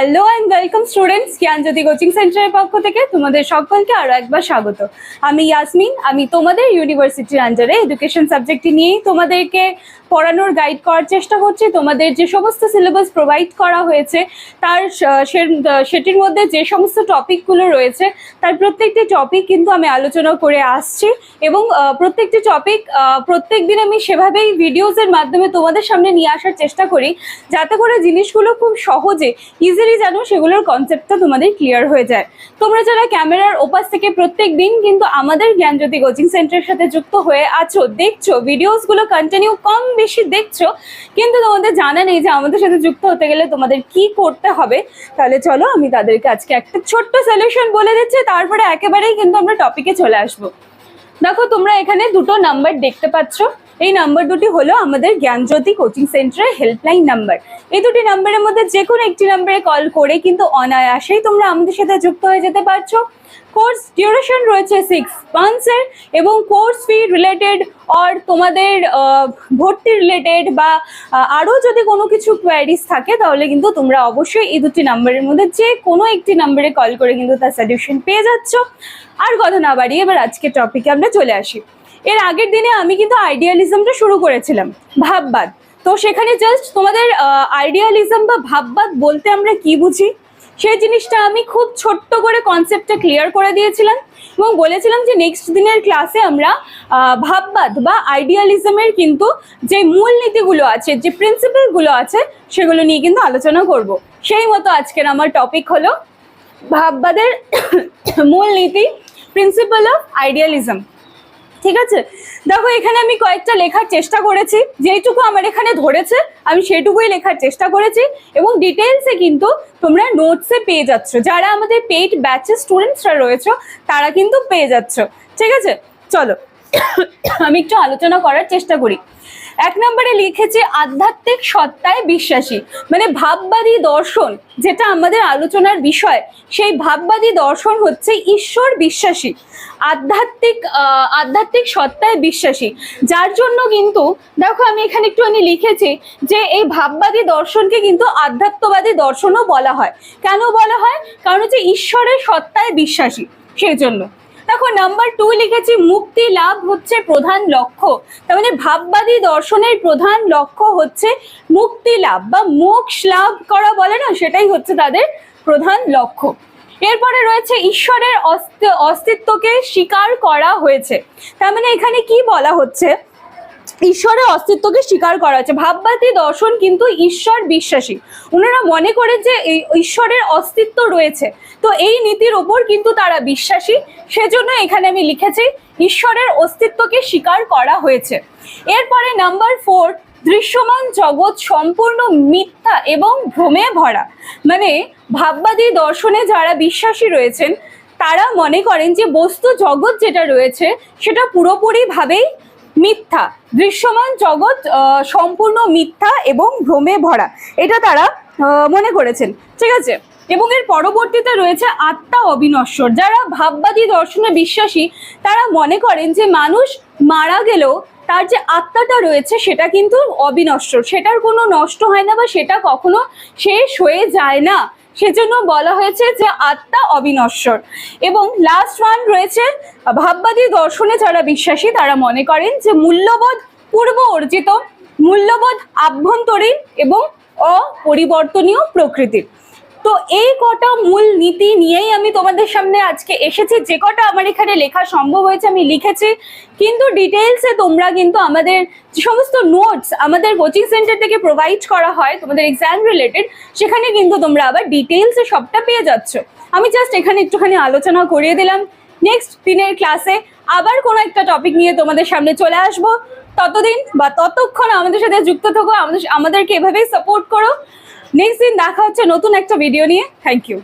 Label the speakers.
Speaker 1: Hello and welcome students Gyanjyoti coaching সেন্টারের পক্ষ থেকে তোমাদের সকলকে আরও একবার স্বাগত। আমি ইয়াসমিন আমি তোমাদের ইউনিভার্সিটির আন্ডারে এডুকেশন সাবজেক্টটি নিয়েই তোমাদেরকে পড়ানোর গাইড করার চেষ্টা করছি। তোমাদের যে সমস্ত সিলেবাস প্রোভাইড করা হয়েছে, তার সেটির মধ্যে যে সমস্ত টপিকগুলো রয়েছে, তার প্রত্যেকটি টপিক কিন্তু আমি আলোচনা করে আসছি এবং প্রত্যেকটি টপিক প্রত্যেক দিন আমি সেভাবেই ভিডিওসের মাধ্যমে তোমাদের সামনে নিয়ে আসার চেষ্টা করি। যাতে করে জিনিসগুলো খুব সহজে ইজিলি যেন সেগুলোর কনসেপ্টটা তোমাদের ক্লিয়ার হয়ে যায়। তোমরা যারা ক্যামেরার ওপাশ থেকে প্রত্যেক দিন কিন্তু আমাদের জ্ঞানজ্যোতি কোচিং সেন্টারের সাথে যুক্ত হয়ে আছো, দেখছ ভিডিওসগুলো কন্টিনিউ কম বেশি দেখছ, কিন্তু তোমাদের জানা নেই যে আমাদের সাথে যুক্ত হতে গেলে তোমাদের কি করতে হবে। তাহলে চলো, আমি তাদেরকে আজকে একটা ছোট্ট সলিউশন বলে দিচ্ছি, তারপরে একেবারেই কিন্তু আমরা টপিকে চলে আসব। দেখো, তোমরা এখানে দুটো নাম্বার দেখতে পাচ্ছ। এই নাম্বার দুটি হলো আমাদের জ্ঞানজ্যোতি কোচিং সেন্টারের হেল্পলাইন নাম্বার এই দুটি নাম্বারের মধ্যে যে কোনো একটি নাম্বারে কল করে কিন্তু অনায়াসেই তোমরা আমাদের সাথে যুক্ত হয়ে যেতে পারছ। কোর্স ডিউরেশন রয়েছে সিক্স মান্থসের এবং কোর্স ফি রিলেটেড অর তোমাদের ভর্তি রিলেটেড বা আরও যদি কোনো কিছু কোয়ারিজ থাকে তাহলে কিন্তু তোমরা অবশ্যই এই দুটি নাম্বারের মধ্যে যে কোনো একটি নাম্বারে কল করে কিন্তু তার সলিউশন পেয়ে যাচ্ছ। আর কথা না বাড়িয়ে এবার আজকে টপিকে আমরা চলে আসি। এর আগের দিনে আমি কিন্তু আইডিয়ালিজমটা শুরু করেছিলাম, ভাববাদ। তো সেখানে জাস্ট তোমাদের আইডিয়ালিজম বা ভাববাদ বলতে আমরা কি বুঝি? সেই জিনিসটা আমি খুব ছোট্ট করে কনসেপ্টটা ক্লিয়ার করে দিয়েছিলাম এবং বলেছিলাম যে নেক্সট দিনের ক্লাসে আমরা ভাববাদ বা আইডিয়ালিজমের কিন্তু যে মূল নীতিগুলো আছে, যে প্রিন্সিপালগুলো আছে, সেগুলো নিয়ে কিন্তু আলোচনা করব। সেই মতো আজকের আমার টপিক হলো ভাববাদের মূল নীতি প্রিন্সিপাল অফ আইডিয়ালিজম ঠিক আছে? দেখো, এখানে আমি কয়েকটা লেখার চেষ্টা করেছি। যেইটুকু আমার এখানে ধরেছে, আমি সেটুকুই লেখার চেষ্টা করেছি এবং ডিটেলসে কিন্তু তোমরা নোটসে পেয়ে যাচ্ছ। যারা আমাদের পেইড ব্যাচের স্টুডেন্টসরা রয়েছে, তারা কিন্তু পেয়ে যাচ্ছ। ঠিক আছে? চলো আমি একটু আলোচনা করার চেষ্টা করি। এক নম্বরে লিখেছে, আধ্যাত্মিক সত্তায় বিশ্বাসী। মানে ভাববাদী দর্শন, যেটা আমাদের আলোচনার বিষয়, সেই ভাববাদী দর্শন হচ্ছে ঈশ্বর বিশ্বাসী। আধ্যাত্মিক আধ্যাত্মিক সত্তায় বিশ্বাসী। যার জন্য কিন্তু, দেখো আমি এখানে একটুখানি লিখেছি যে, এই ভাববাদী দর্শনকে কিন্তু আধ্যাত্মবাদী দর্শনও বলা হয়। কেন বলা হয়? কারণ হচ্ছে ঈশ্বরের সত্তায় বিশ্বাসী, সেই জন্য। দেখো নাম্বার টু লিখেছি, মুক্তি লাভ হচ্ছে প্রধান লক্ষ্য। তার মানে ভাববাদী দর্শনের প্রধান লক্ষ্য হচ্ছে মুক্তি লাভ বা মোক্ষ লাভ করা বলে না, সেটাই হচ্ছে তাদের প্রধান লক্ষ্য। এরপরে রয়েছে, ঈশ্বরের অস্তি- অস্তিত্বকে স্বীকার করা হয়েছে। তার মানে এখানে কি বলা হচ্ছে? ঈশ্বরের অস্তিত্বকে স্বীকার করা হচ্ছে ভাববাদী দর্শন কিন্তু ঈশ্বর বিশ্বাসী। ওনারা মনে করে যে এই ঈশ্বরের অস্তিত্ব রয়েছে। তো এই নীতির ওপর কিন্তু তারা বিশ্বাসী। সেজন্য এখানে আমি লিখেছি, ঈশ্বরের অস্তিত্বকে স্বীকার করা হয়েছে। এরপরে নাম্বার ফোর, দৃশ্যমান জগৎ সম্পূর্ণ মিথ্যা এবং ভ্রমে ভরা। মানে ভাববাদী দর্শনে যারা বিশ্বাসী রয়েছেন, তারা মনে করেন যে বস্তু জগৎ যেটা রয়েছে, সেটা পুরোপুরিভাবেই মিথ্যা। দৃশ্যমান জগৎ সম্পূর্ণ মিথ্যা এবং ভ্রমে ভরা। এটা তারা মনে করেছেন। ঠিক আছে? এবং এর পরবর্তীতে রয়েছে আত্মা অবিনশ্বর। যারা ভাববাদী দর্শনে বিশ্বাসী, তারা মনে করেন যে মানুষ মারা গেলেও তার যে আত্মাটা রয়েছে, সেটা কিন্তু অবিনশ্বর। সেটার কোনো নষ্ট হয় না বা সেটা কখনো শেষ হয়ে যায় না। সেজন্য বলা হয়েছে যে আত্মা অবিনশ্বর। এবং লাস্ট ওয়ান রয়েছে, ভাববাদী দর্শনে যারা বিশ্বাসী, তারা মনে করেন যে মূল্যবোধ পূর্ব অর্জিত, মূল্যবোধ আভ্যন্তরীণ এবং অপরিবর্তনীয় প্রকৃতির। তো এই কটা মূল নীতি নিয়েই আমি তোমাদের সামনে আজকে এসেছি। যে কটা আমার এখানে লেখা সম্ভব হয়েছে আমি লিখেছি, কিন্তু ডিটেলসে তোমরা কিন্তু আমাদের যে সমস্ত নোটস আমাদের কোচিং সেন্টার থেকে প্রোভাইড করা হয়, তোমাদের এক্সাম রিলেটেড সেখানে কিন্তু তোমরা আবার ডিটেলসে সবটা পেয়ে যাচ্ছ। আমি জাস্ট এখানে একটুখানি আলোচনা করিয়ে দিলাম। নেক্সট দিনের ক্লাসে আবার কোনো একটা টপিক নিয়ে তোমাদের সামনে চলে আসব। ততদিন বা ততক্ষণ আমাদের সাথে যুক্ত থাকো, আমাদের আমাদেরকে এভাবেই সাপোর্ট করো। নেক্সট দিন দেখা হচ্ছে নতুন একটা ভিডিও নিয়ে। Thank you